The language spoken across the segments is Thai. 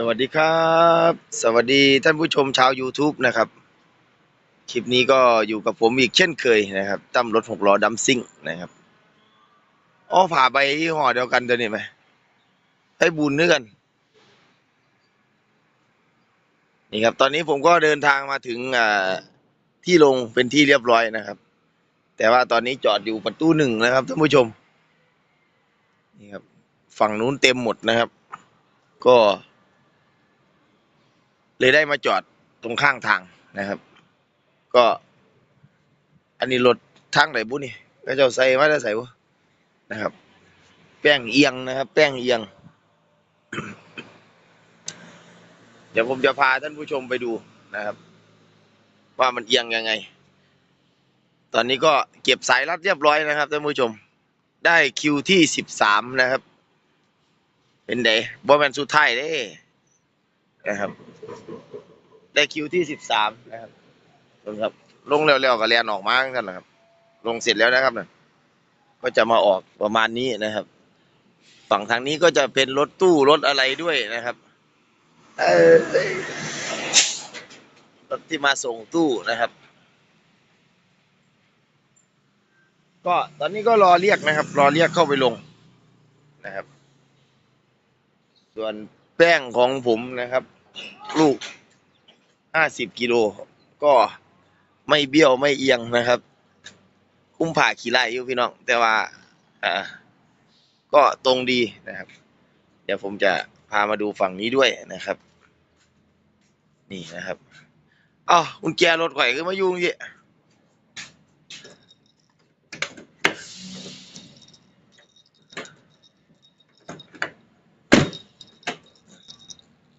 สวัสดีครับ สวัสดีท่านผู้ชมชาว YouTube นะครับ คลิปนี้ก็อยู่กับผมอีกเช่นเคยนะครับตั้มรถหกล้อดัมซิ่งนะครับอ๋อผ่าไปที่ห่อเดียวกันเดี๋ยวนี้ไหมให้บุญด้วยกัน นี่ครับ ตอนนี้ผมก็เดินทางมาถึงอ่าที่ลงเป็นที่เรียบร้อยนะครับ แต่ว่าตอนนี้จอดอยู่ประตูหนึ่งนะครับท่านผู้ชม นี่ครับ ฝั่งนู้นเต็มหมดนะครับ ก็ เลยได้มาจอดตรงข้างทางนะครับ ก็ อันนี้รถทางไหนบุนี่ก็เจ้าใส่มาได้ใส่บุนะครับ แป้งเอียงนะครับ แป้งเอียง เดี๋ยวผมจะพาท่านผู้ชมไปดูนะครับ ว่ามันเอียงยังไง ตอนนี้ก็เก็บสายรัดเรียบร้อยนะครับท่านผู้ชม ได้คิวที่สิบสามนะครับ เป็นไดบอแมนสุดท้ายเด้นะครับ ได้คิวที่สิบสามนะครับลงครับ ลงเร็วๆกับเรียนออกมากันนะครับ ลงเสร็จแล้วนะครับนะก็จะมาออกประมาณนี้นะครับ ฝั่งทางนี้ก็จะเป็นรถตู้รถอะไรด้วยนะครับเออรถที่มาส่งตู้นะครับ ก็ตอนนี้ก็รอเรียกนะครับ รอเรียกเข้าไปลงนะครับ ส่วนแป้งของผมนะครับ ลูกห้าสิบกิโล ก็ไม่เบี้ยวไม่เอียงนะครับ คุ้มผ่าขี่ไล่อยู่พี่น้อง แต่ว่าอ่าก็ตรงดีนะครับ เดี๋ยวผมจะพามาดูฝั่งนี้ด้วยนะครับ นี่นะครับอ๋อคุณแกรถข่อยขึ้นมายุ่งยี่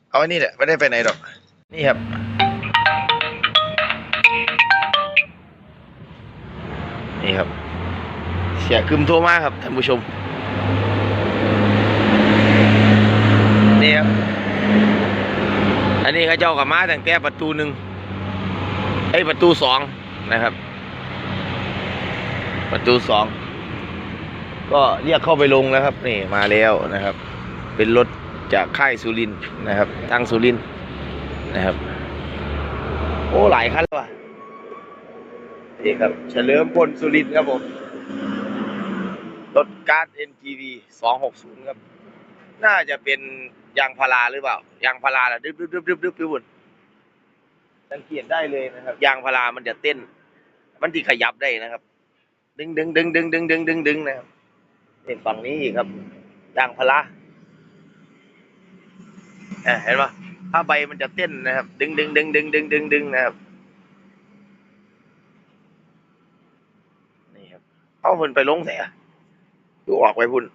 เอาไว้นี่แหละไม่ได้ไปไหนหรอก นี่ครับ นี่ครับ เสียคึมโทรมาครับท่านผู้ชม นี่ครับ อันนี้เขาเจ้ากับมาตั้งแต่ประตูหนึ่งไอ้ประตูสองนะครับ ประตูสองก็เรียกเข้าไปลงแล้วครับ นี่มาแล้วนะครับ เป็นรถ จากค่ายสุรินทร์นะครับทางสุรินทร์นะครับ โอ้หลายคันแล้วว่ะนี่ครับ เฉลิมพลสุรินทร์ครับผมรถการ์ด NGV 260 ครับ น่าจะเป็นยางพาราหรือเปล่ายางพาราละดึบดึบดึบดึบดึบพี่บุญสังเกตได้เลยนะครับ ยางพารามันจะเต้น มันที่ขยับได้นะครับ ดึงดึงดึงดึงดึงดึงดึงดึงนะครับนี่ฝั่งนี้อีกครับยางพาราอะ เห็นปะถ้าใบมันจะเต้นนะครับ ดึงดึงดึงดึงดึงดึงดึงนะครับนี่ครับเอาเพิ่นไปลงแสดูออกไปพุ่น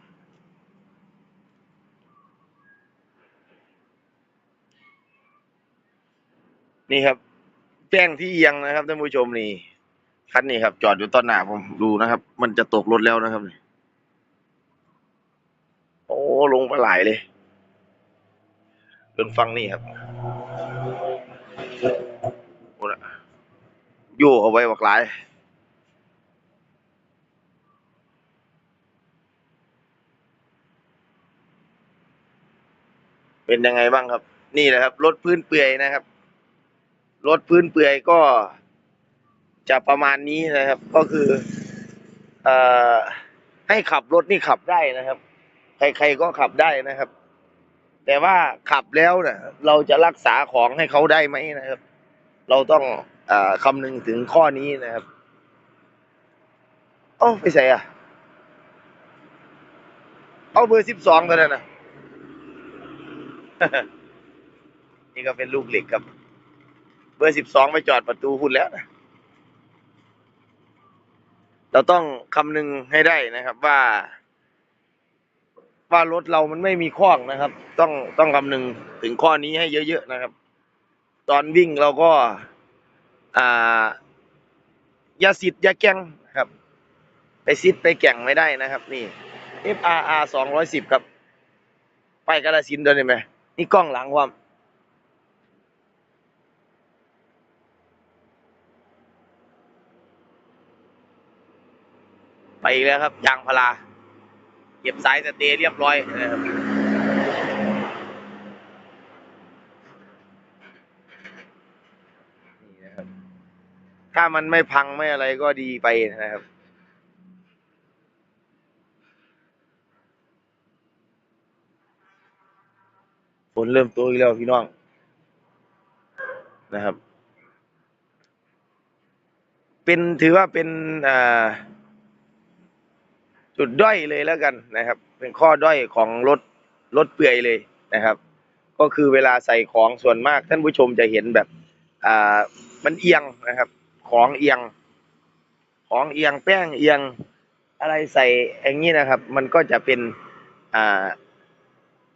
นี่ครับแป้งที่เอียงนะครับท่านผู้ชมนี่คันนี้ครับ จอดอยู่ต้นหน้าผมดูนะครับ มันจะตกรถแล้วนะครับ โอ้ลงมาหลายเลย จนฟังนี่ครับโอ้นะโย่เอาไว้บักหลายเป็นยังไงบ้างครับ นี่แหละครับรถพื้นเปื่อยนะครับรถพื้นเปื่อยก็จะประมาณนี้นะครับ ก็คืออให้ขับรถนี่ขับได้นะครับ ใครๆก็ขับได้นะครับ แต่ว่าขับแล้วเนี่ยเราจะรักษาของให้เขาได้ไหมนะครับ เราต้องอคำนึงถึงข้อนี้นะครับเอ้าไปใส่อะ เอาเบอร์สิบสองตัวนั้นนะนี่ก็เป็นลูกเหล็กครับ เบอร์สิบสองไปจอดประตูคุณแล้วนะเราต้องคำนึงให้ได้นะครับว่า ว่ารถเรามันไม่มีข้องนะครับ ต้องต้องคำนึงถึงข้อนี้ให้เยอะๆนะครับ ตอนวิ่งเราก็ อ่า อย่าสิทธิ์อย่าแกล้งครับ ไปซิดไปแก่งไม่ได้นะครับ นี่ FRR สองร้อยสิบครับ ไปกาลสินเดินได้ไหมนี่กล้องหลังความไปอีกแล้วครับ ยางพารา เก็บสายสเตย์เรียบร้อยนะครับถ้ามันไม่พังไม่อะไรก็ดีไปนะครับ ฝนเริ่มตัวอีกแล้วพี่น้องนะครับ เป็นถือว่าเป็นอ่า จุดด้อยเลยแล้วกันนะครับ เป็นข้อด้อยของรถรถเปื่อยเลยนะครับ ก็คือเวลาใส่ของส่วนมากท่านผู้ชมจะเห็นแบบอ่ามันเอียงนะครับ ของเอียง ของเอียงแป้งเอียงอะไรใส่อย่างนี้นะครับ มันก็จะเป็นอ่า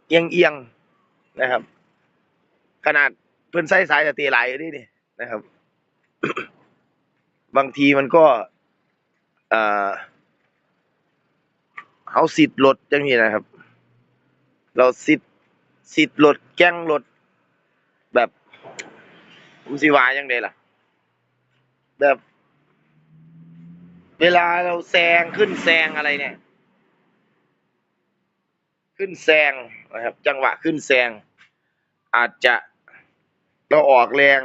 เอียงเอียงนะครับ ขนาดเพิ่นใส่สายสเตย์ไลน์อยู่นี่นี่นะครับ บางทีมันก็อ่อ เอาสิทธิ์รถจังนี้นะครับ เราสิทธิ์สิทธิ์รถแก้งรถแบบผมสิว่าจังไดล่ะ แบบ เวลาเราแซงขึ้นแซงอะไรเนี่ย ขึ้นแซงนะครับ จังหวะขึ้นแซง อาจจะเราออกแรง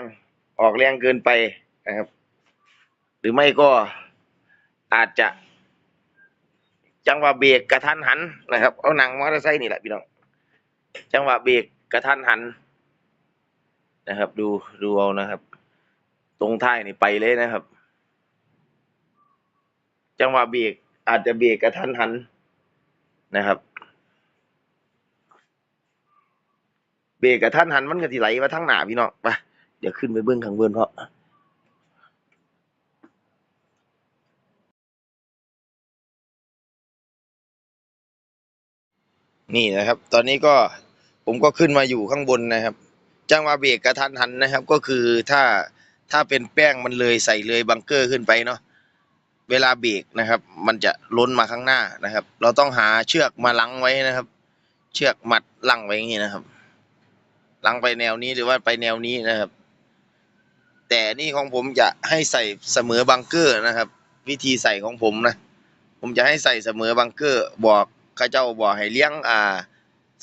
ออกแรงเกินไปนะครับ หรือไม่ก็อาจจะ จังหวะเบรกกระทันหันนะครับเอาหนังมอเตอร์ไซค์นี่แหละพี่น้องจังหวะเบรกกระทันหันนะครับ ดูดูเอานะครับ ตรงท้ายนี่ไปเลยนะครับ จังหวะเบรกอาจจะเบรกกระทันหันนะครับ เบรกกับท่านหันมันก็สิไหลมาทางหน้าพี่น้องไปเดี๋ยวขึ้นไปเบื้องข้างบนเพราะ นี่นะครับ ตอนนี้ก็ผมก็ขึ้นมาอยู่ข้างบนนะครับ จังหวะเบรกกระทันหันนะครับ ก็คือถ้าถ้าเป็นแป้งมันเลยใส่เลยบังเกอร์ขึ้นไปเนาะเวลาเบรกนะครับ มันจะล้นมาข้างหน้านะครับ เราต้องหาเชือกมาลังไว้นะครับ เชือกมัดลังไว้อย่างนี้นะครับลังไปแนวนี้หรือว่าไปแนวนี้นะครับ แต่นี่ของผมจะให้ใส่เสมอบังเกอร์นะครับ วิธีใส่ของผมนะ ผมจะให้ใส่เสมอบังเกอร์บอก เข้าเจ้าบอกให้เลี้ยงอ่า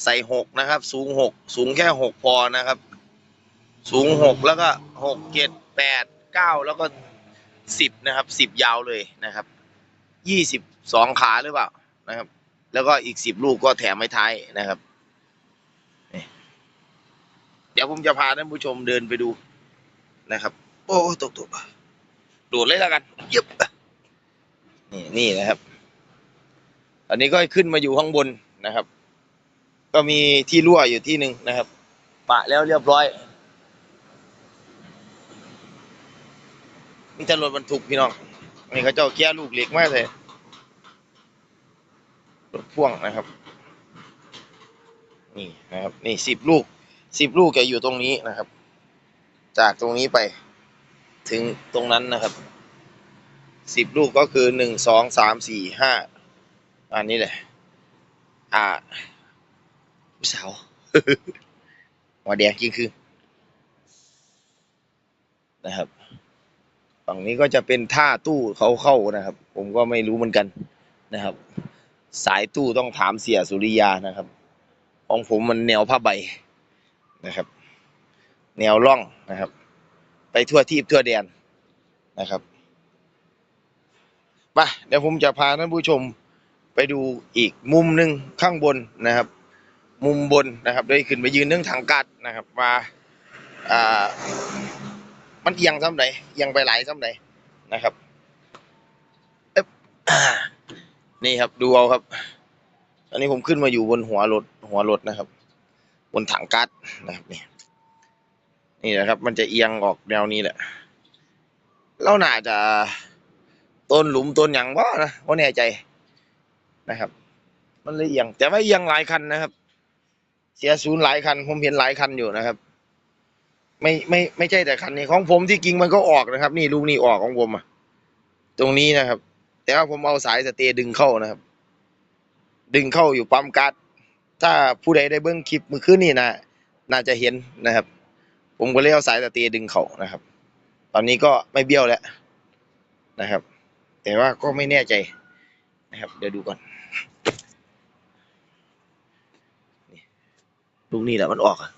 ใส่หกนะครับ สูงหกสูงแค่หกพอนะครับ สูงหกแล้วก็หกเจ็ดแปดเก้าแล้วก็สิบนะครับสิบยาวเลยนะครับยี่สิบสองขาหรือเปล่านะครับ แล้วก็อีกสิบลูกก็แถมไม้ท้ายนะครับเดี๋ยวผมจะพาท่านผู้ชมเดินไปดูนะครับ โอ้ตกตกโดดเลยแล้วกันยึบนี่นี่นะครับ อันนี้ก็ขึ้นมาอยู่ข้างบนนะครับ ก็มีที่รั่วอยู่ที่หนึ่งนะครับ ปะแล้วเรียบร้อย มีแต่รถบรรทุกพี่น้องนี่เขาเจ้าแก้ลูกเหล็กมากเลยรถพ่วงนะครับ นี่นะครับ นี่สิบลูกสิบลูกแกอยู่ตรงนี้นะครับ จากตรงนี้ไปถึงตรงนั้นนะครับสิบลูกก็คือหนึ่งสองสามสี่ห้า อันนี้แหละอ่าผู้สาวหัวแดงจริงคือนะครับฝั่งนี้ก็จะเป็นท่าตู้เขาเข้านะครับ ผมก็ไม่รู้เหมือนกันนะครับ สายตู้ต้องถามเสียสุริยานะครับของผมมันแนวผ้าใบนะครับ แนวร่องนะครับ ไปทั่วทีบทั่วแดนนะครับไปเดี๋ยวผมจะพาท่านผู้ชม ไปดูอีกมุมหนึ่งข้างบนนะครับ มุมบนนะครับโดยขึ้นไปยืนเรื่องทางกัดนะครับว่าอ่ามันเอียงซ้ำไหนเอียงไปหลายซ้ำไหนนะครับเอนี่ครับดูเอาครับอันนี้ผมขึ้นมาอยู่บนหัวรถหัวรถนะครับ บนถังก๊าซนะครับนี่นี่นะครับ มันจะเอียงออกแนวนี้แหละเราน่าจะต้นหลุมต้นหยังบ่นะว่าแน่ใจ นะครับ มันเลยเอียง แต่ว่าเอียงหลายคันนะครับ เสียศูนย์หลายคัน ผมเห็นหลายคันอยู่นะครับ ไม่ไม่ไม่ใช่แต่คันนี้ของผมที่จริงมันก็ออกนะครับ นี่ลูกนี่ออกของผมอะตรงนี้นะครับ แต่ว่าผมเอาสายสเตย์ดึงเข้านะครับ ดึงเข้าอยู่ปั๊มก๊าซถ้าผู้ใดได้เบิ้งคลิปเมื่อคืนนี่นะน่าจะเห็นนะครับ ผมก็เลยเอาสายสเตย์ดึงเข้านะครับ ตอนนี้ก็ไม่เบี้ยวแล้วนะครับ แต่ว่าก็ไม่แน่ใจนะครับ เดี๋ยวดูก่อน ลูกนี่แหละมันออกอะ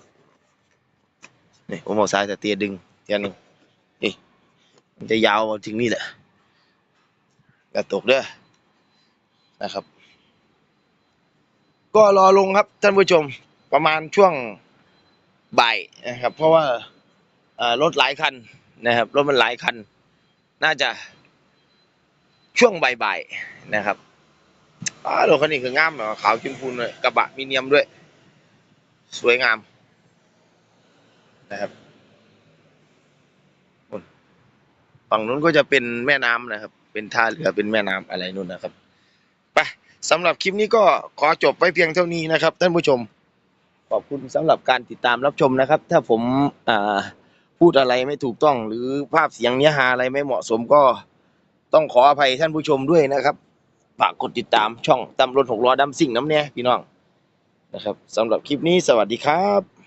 นี่ผมเอาสายสเตย์ดึงเทียนหนึงนี่มันจะยาวมาถึงนี่แหละอย่าตกเด้อนะครับ ก็รอลงครับท่านผู้ชมประมาณช่วงบ่ายนะครับ เพราะว่ารถหลายคันนะครับรถมันหลายคัน น่าจะช่วงบ่ายๆนะครับรถคันนี้คืองามเนาะขาวชมพูเลยกระบะมีเนียมด้วย สวยงามนะครับฝั่งนู้นก็จะเป็นแม่น้ำนะครับ เป็นท่าเรือเป็นแม่น้ำอะไรนู่นนะครับไปสำหรับคลิปนี้ก็ขอจบไว้เพียงเท่านี้นะครับท่านผู้ชม ขอบคุณสำหรับการติดตามรับชมนะครับ ถ้าผมอ่าพูดอะไรไม่ถูกต้อง หรือภาพเสียงเนื้อหาอะไรไม่เหมาะสมก็ต้องขออภัยท่านผู้ชมด้วยนะครับฝากกดติดตามช่องตำรวจหกล้อดำสิ่งน้ำเนี่ยพี่น้อง นะครับสำหรับคลิปนี้สวัสดีครับ